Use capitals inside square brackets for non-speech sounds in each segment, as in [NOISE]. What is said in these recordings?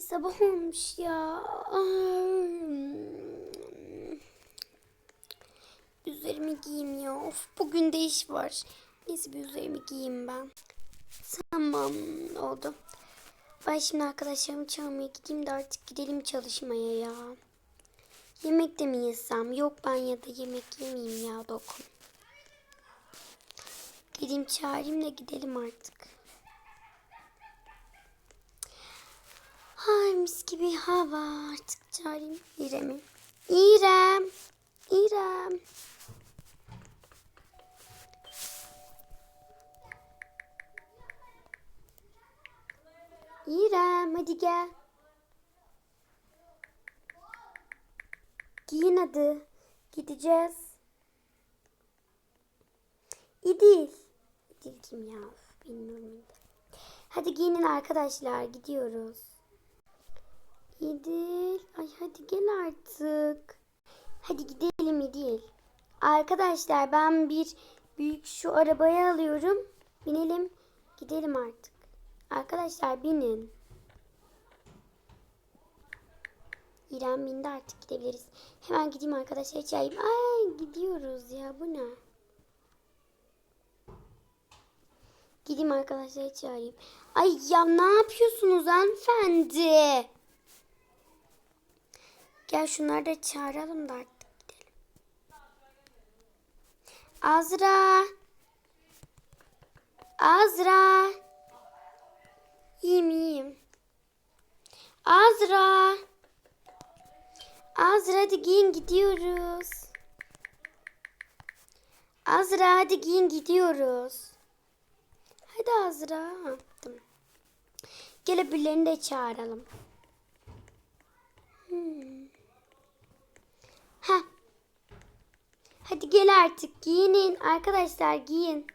Sabah olmuş ya. Ay. Üzerimi giyeyim ya. Of bugün de iş var. Neyse bir üzerimi giyeyim ben. Tamam oldu. Ben şimdi arkadaşlarımı çağırmaya gideyim de artık gidelim çalışmaya ya. Yemek de mi yesem? Yok ben ya da yemek yemeyeyim ya dokun. Gideyim çağırayım da gidelim artık. Ay mis gibi hava. Artık çağırayım İrem'i. İrem. İrem. İrem hadi gel. Giyin hadi. Gideceğiz. İdil. İdil kim ya? Bilmiyorum. Hadi giyinin arkadaşlar. Gidiyoruz. İdil. Ay hadi gel artık. Hadi gidelim İdil. Arkadaşlar ben bir büyük şu arabayı alıyorum. Binelim. Gidelim artık. Arkadaşlar binin. İrem bindi artık gidebiliriz. Hemen gideyim arkadaşlar çağırayım. Ay gidiyoruz ya bu ne? Gideyim arkadaşlar çağırayım. Ay ya ne yapıyorsunuz hanımefendi? Gel şunları da çağıralım da artık gidelim. Azra. Azra. İyiyim iyiyim. Azra. Azra hadi giyin gidiyoruz. Azra hadi giyin gidiyoruz. Hadi Azra. Tamam. Gel öbürlerini de çağıralım. Hmm. Heh. Hadi gel artık giyinin arkadaşlar giyin.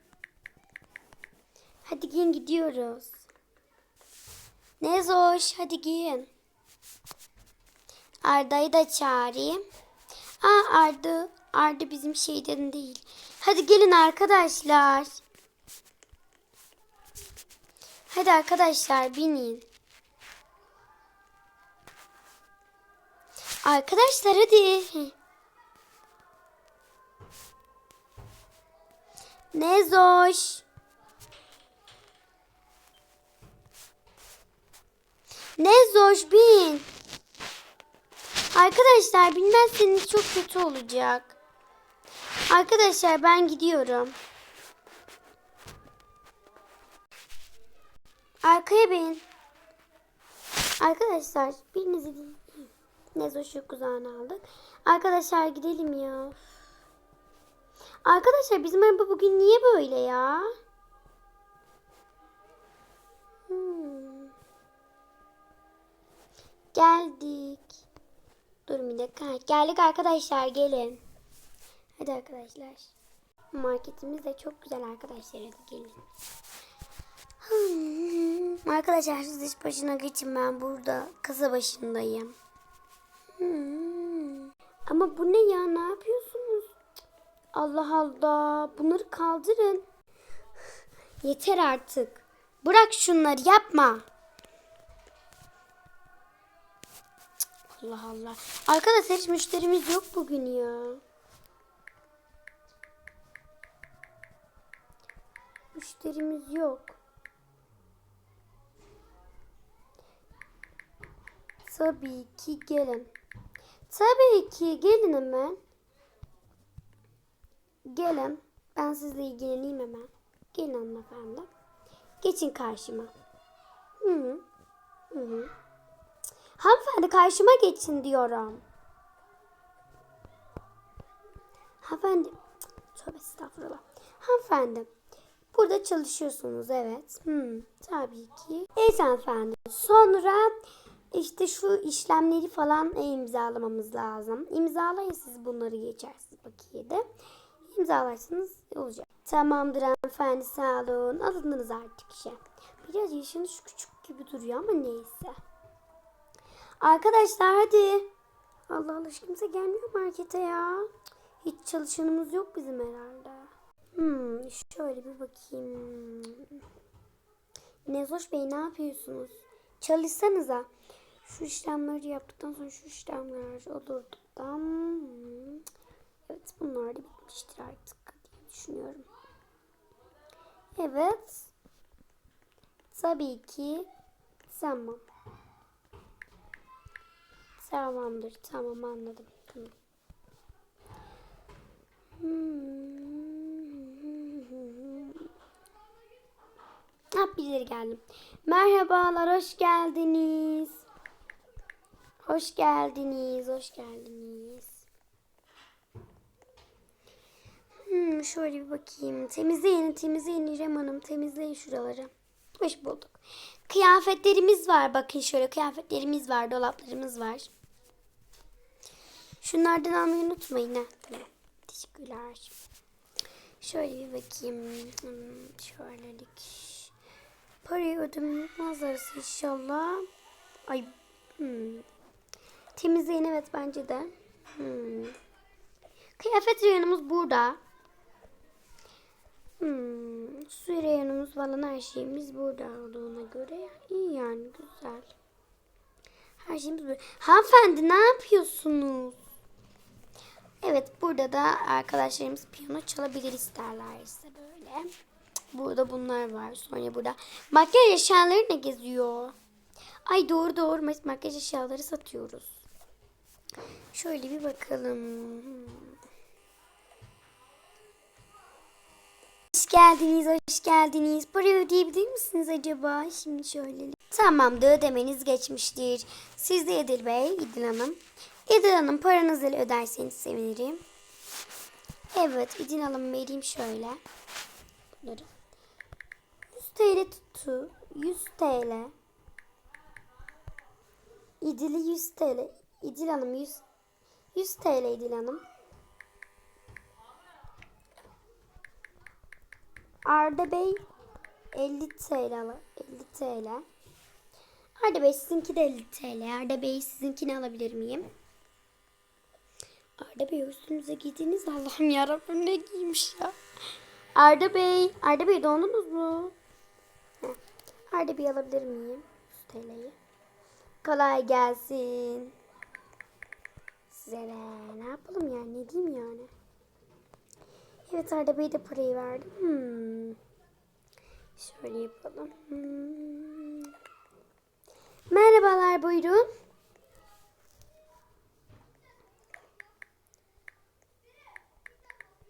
Hadi giyin gidiyoruz. Nezoş hadi giyin. Arda'yı da çağırayım. Aa Arda, Arda bizim şeyden değil. Hadi gelin arkadaşlar. Hadi arkadaşlar binin. Arkadaşlar hadi. Nezoş. Nezoş bin. Arkadaşlar bilmezseniz çok kötü olacak. Arkadaşlar ben gidiyorum. Arkaya bin. Arkadaşlar birinizi değil. Nezoş'u kucağına aldık. Arkadaşlar gidelim ya. Arkadaşlar bizim araba bugün niye böyle ya? Hmm. Geldik. Durun bir dakika. Geldik arkadaşlar gelin. Hadi arkadaşlar. Marketimiz de çok güzel arkadaşlar. Hadi gelin. Hmm. Arkadaşlar siz iş başına geçin ben burada kasa başındayım. Hmm. Ama bu ne ya ne yapıyorsunuz? Allah Allah bunları kaldırın. Yeter artık. Bırak şunları yapma. Allah Allah. Arkadaşlar hiç müşterimiz yok bugün ya. Müşterimiz yok. Tabii ki gelin. Tabii ki gelin hemen. Gelin. Ben sizle ilgileneyim hemen. Gelin hanımefendi. Geçin karşıma. Hı hı. Hı hı. Hanımefendi karşıma geçin diyorum. Hanımefendi. Tövbe estağfurullah. Hanımefendi. Burada çalışıyorsunuz evet. Hmm, tabii ki. Evet hanımefendi. Sonra işte şu işlemleri falan imzalamamız lazım. İmzalayın siz bunları geçersiniz bakiyede. İmzalarsanız olacak. Tamamdır hanımefendi sağ olun. Alındınız artık işe. Biraz yaşınız küçük gibi duruyor ama neyse. Arkadaşlar hadi. Allah Allah kimse gelmiyor markete ya. Hiç çalışanımız yok bizim herhalde. Hmm, şöyle bir bakayım. Nezoş Bey ne yapıyorsunuz? Çalışsanıza. Şu işlemleri yaptıktan sonra şu işlemler olurdu da. Hmm. Evet bunlar da bitmiştir artık diye düşünüyorum. Evet. Tabii ki tamam. Tamamdır. Tamam anladım. Tamam. Ha [LAUGHS] birileri geldi. Merhabalar, hoş geldiniz. Hoş geldiniz, hoş geldiniz. Hmm, şöyle bir bakayım. Temizleyin, temizleyin İrem Hanım. Temizleyin şuraları. Hoş bulduk. Kıyafetlerimiz var. Bakın şöyle kıyafetlerimiz var, dolaplarımız var. Şunlardan almayı unutmayın. Ha. Tamam. Teşekkürler. Şöyle bir bakayım. Hmm, şöylelik. Parayı ödemezlerse inşallah. Ay. Hmm. Temizleyin evet bence de. Hmm. Kıyafet reyonumuz burada. Hmm. Falan her şeyimiz burada olduğuna göre iyi yani güzel. Her şeyimiz burada. Hanımefendi ne yapıyorsunuz? Evet burada da arkadaşlarımız piyano çalabilir isterlerse böyle. Burada bunlar var. Sonra burada makyaj eşyaları ne geziyor? Ay doğru doğru mak- makyaj eşyaları satıyoruz. Şöyle bir bakalım. Hmm. Hoş geldiniz, hoş geldiniz. Parayı ödeyebilir misiniz acaba? Şimdi şöyle. Tamamdır, ödemeniz geçmiştir. Siz de Edil Bey, İdil Hanım. İdil Hanım paranızı öderseniz sevinirim. Evet, İdil Hanım vereyim şöyle. Bunları. 100 TL tuttu. 100 TL. İdil'i 100 TL. İdil Hanım 100, 100 TL İdil Hanım. Arda Bey 50 TL. al- 50 TL. Arda Bey sizinki de 50 TL. Arda Bey sizinkini alabilir miyim? Arda Bey üstünüze giydiniz. Allah'ım yarabbim ne giymiş ya. Arda Bey. Arda Bey dondunuz mu? Arda Bey alabilir miyim? 100 TL'yi. Kolay gelsin. Size ne yapalım yani ne diyeyim yani. Evet Arda Bey de parayı verdi. Hmm. Şöyle yapalım. Hmm. Merhabalar buyurun.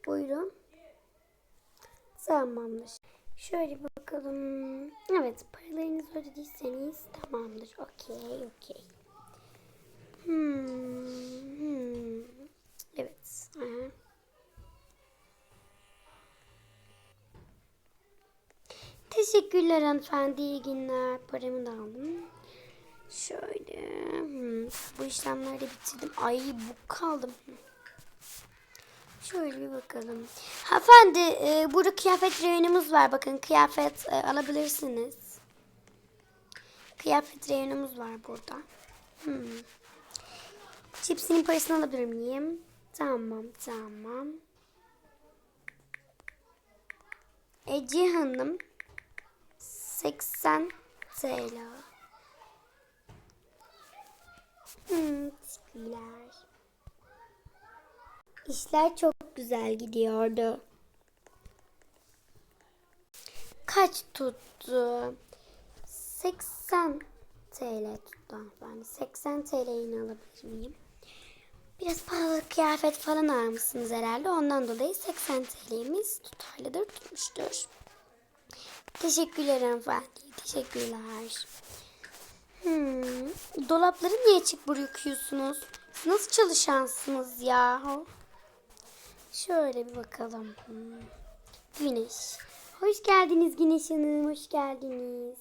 Buyurun. Tamamdır. Şöyle bakalım. Evet paralarınızı ödediyseniz tamamdır. Okey okey. Hmm, hmm. Evet. Aha. Teşekkürler hanımefendi. İyi günler. Paramı da aldım. Şöyle. hmm, Bu işlemleri bitirdim. Ay bu kaldım. Şöyle bir bakalım. Hanımefendi e, burada kıyafet reyonumuz var. Bakın kıyafet e, alabilirsiniz. Kıyafet reyonumuz var burada. Hmm. Cipsinin parasını alabilir miyim? Tamam tamam. Ece Hanım 80 TL. Hmm, teşekkürler. İşler çok güzel gidiyordu. Kaç tuttu? 80 TL tuttu hanımefendi. 80 TL'ini alabilir miyim? Biraz pahalı kıyafet falan almışsınız herhalde. Ondan dolayı 80 TL'miz tutarlıdır tutmuştur. Teşekkürler hanımefendi. Teşekkürler. Hmm, dolapları niye açık bırakıyorsunuz? Nasıl çalışansınız ya? Şöyle bir bakalım. Hmm. Güneş. Hoş geldiniz Güneş Hanım. Hoş geldiniz.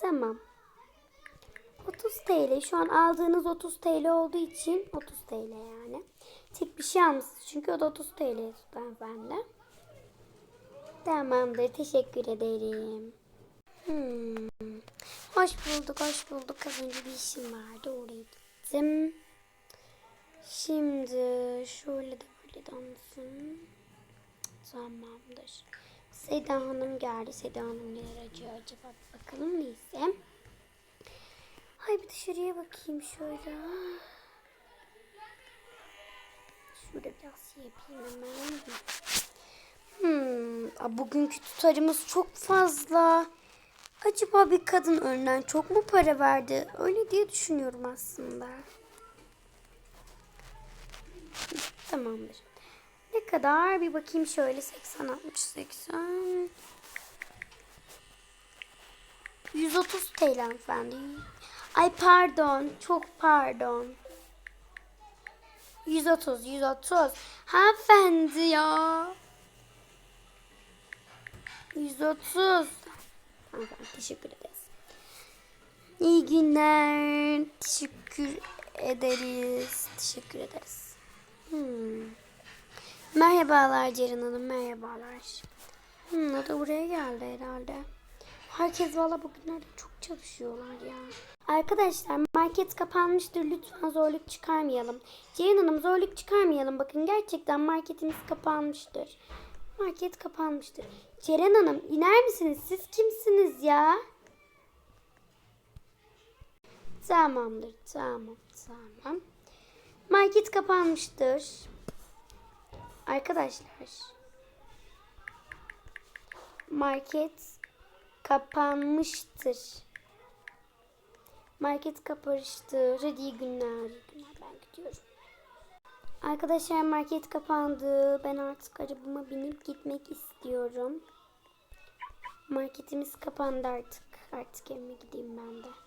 Tamam. 30 TL. Şu an aldığınız 30 TL olduğu için 30 TL yani. Tek bir şey almışsınız. Çünkü o da 30 TL tuttu hanımefendi. Tamamdır. Teşekkür ederim. Hmm. Hoş bulduk, hoş bulduk. Az önce bir işim vardı. Oraya gittim. Şimdi şöyle de böyle dansın. Tamamdır. Seda Hanım geldi. Seda Hanım neler acıyor acaba? Bakalım neyse. Ay bir dışarıya bakayım şöyle. Şurada biraz yapayım hemen. Hmm, bugünkü tutarımız çok fazla. Acaba bir kadın önden çok mu para verdi? Öyle diye düşünüyorum aslında. Tamamdır. Ne kadar? Bir bakayım şöyle 80, 60, 80. 130 TL hanımefendi. Ay pardon. Çok pardon. 130, 130. Hanımefendi ya. 130. Hanımefendi teşekkür ederiz. İyi günler. Teşekkür ederiz. Teşekkür ederiz. Hmm. Merhabalar Ceren Hanım, merhabalar. Hmm, o da buraya geldi herhalde. Herkes valla bugünlerde çok çalışıyorlar ya. Arkadaşlar market kapanmıştır. Lütfen zorluk çıkarmayalım. Ceyhan Hanım zorluk çıkarmayalım. Bakın gerçekten marketimiz kapanmıştır. Market kapanmıştır. Ceren Hanım iner misiniz? Siz kimsiniz ya? Tamamdır. Tamam. Tamam. Market kapanmıştır. Arkadaşlar. Market kapanmıştır. Market kapanmıştır. Hadi iyi günler. iyi günler. Ben gidiyorum. Arkadaşlar market kapandı. Ben artık arabama binip gitmek istiyorum. Marketimiz kapandı artık. Artık evime gideyim ben de.